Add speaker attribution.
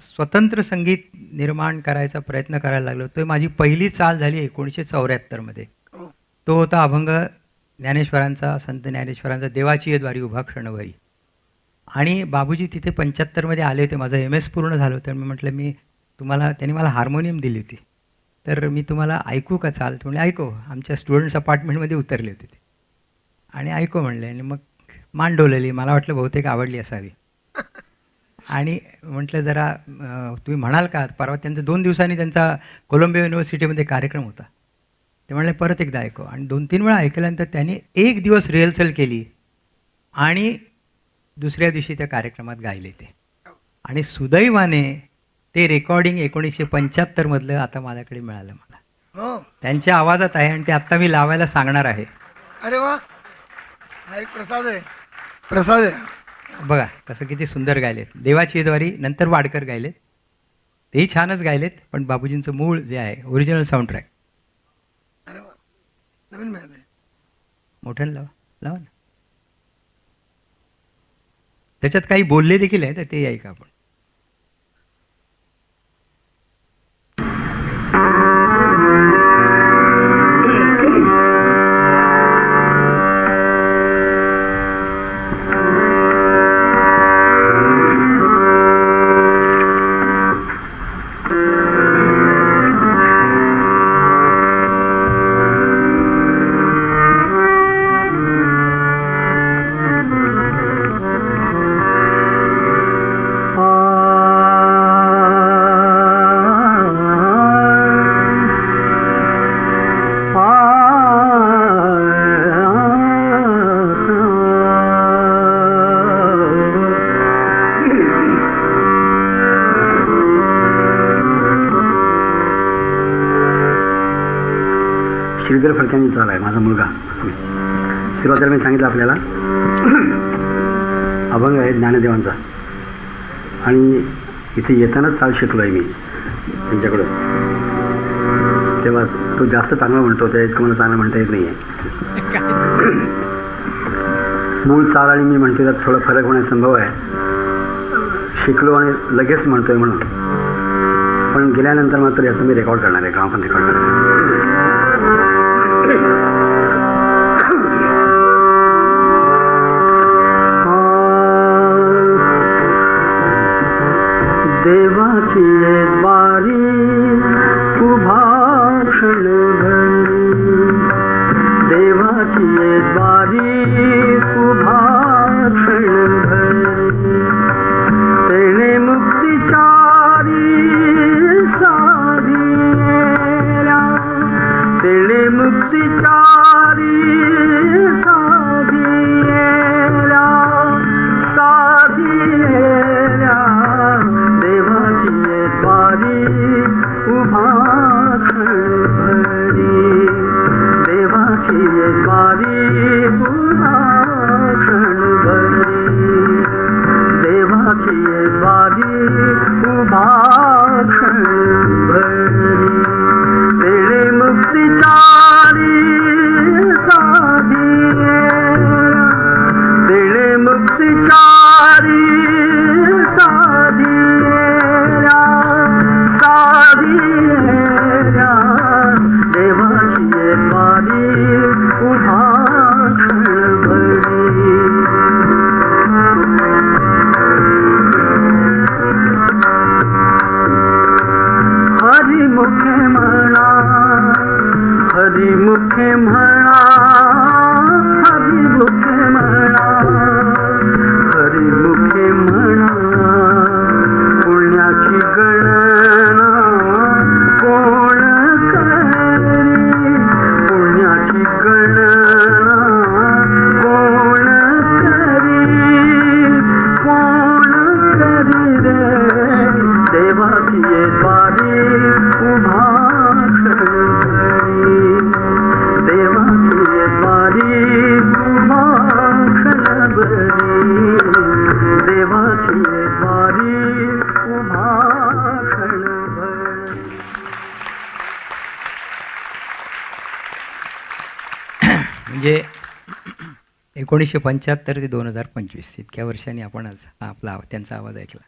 Speaker 1: स्वतंत्र संगीत निर्माण करायचा प्रयत्न करायला लागलो तो माझी पहिली चाल झाली एकोणीसशे चौऱ्याहत्तरमध्ये
Speaker 2: हो.
Speaker 1: तो होता अभंग ज्ञानेश्वरांचा संत ज्ञानेश्वरांचा देवाची द्वारी उभा क्षणभरी. आणि बाबूजी तिथे पंच्याहत्तरमध्ये आले होते माझं एम एस पूर्ण झालं होतं मी म्हटलं मी तुम्हाला त्यांनी मला हार्मोनियम दिली होती. तर मी तुम्हाला ऐकू का चाल? ते म्हणले ऐको आमच्या स्टुडंट्स अपार्टमेंटमध्ये उतरले होते ते. आणि ऐको म्हणले आणि मग मान डोलली मला वाटलं बहुतेक आवडली असावी. आणि म्हटलं जरा तुम्ही म्हणाल का परवा त्यांचा दोन दिवसांनी त्यांचा कोलंबिया युनिव्हर्सिटीमध्ये कार्यक्रम होता. ते म्हणले परत एकदा ऐकव आणि दोन तीन वेळा ऐकल्यानंतर त्यांनी एक दिवस रिहर्सल केली आणि दुसऱ्या दिवशी त्या कार्यक्रमात गायले ते. आणि सुदैवाने ते रेकॉर्डिंग एकोणीसशे पंच्याहत्तरमधलं आता माझ्याकडे मिळालं मला.
Speaker 2: हो.
Speaker 1: त्यांच्या आवाजात आहे आणि ते आत्ता मी लावायला सांगणार आहे.
Speaker 2: अरे वा. प्रसाद आहे. प्रसाद आहे.
Speaker 1: बघा कसं किती सुंदर गायलेत. देवाची द्वारी नंतर वाडकर गायलेत. तेही छानच गायलेत पण बाबूजींचं मूळ जे आहे ओरिजिनल साऊंड ट्रॅक
Speaker 2: नवीन मिळाले
Speaker 1: मोठ्यानं लावा लावा ना. त्याच्यात काही बोलले देखील आहे तर ते ऐका आपण.
Speaker 3: श्रीधर फडक्यांनी चाल आहे माझा मुलगा. सुरुवातीला मी सांगितलं आपल्याला. अभंग आहे ज्ञानदेवांचा. आणि इथे येतानाच चाल शिकलो आहे मी त्यांच्याकडून. तेव्हा तो जास्त चांगला म्हणतो त्या इतकं मला चांगलं म्हणता येत नाही आहे मूळ चाल आणि मी म्हणते त्यात थोडा फरक होण्यास संभव आहे. शिकलो आणि लगेच म्हणतोय म्हणून. पण गेल्यानंतर मात्र याचं मी रेकॉर्ड करणार आहे ग्रामफोन रेकॉर्ड करणार आहे. उभा him her
Speaker 1: म्हणजे एकोणीसशे पंच्याहत्तर ते दोन हजार पंचवीस इतक्या वर्षांनी आपण आज हा आपला त्यांचा आवाज ऐकला.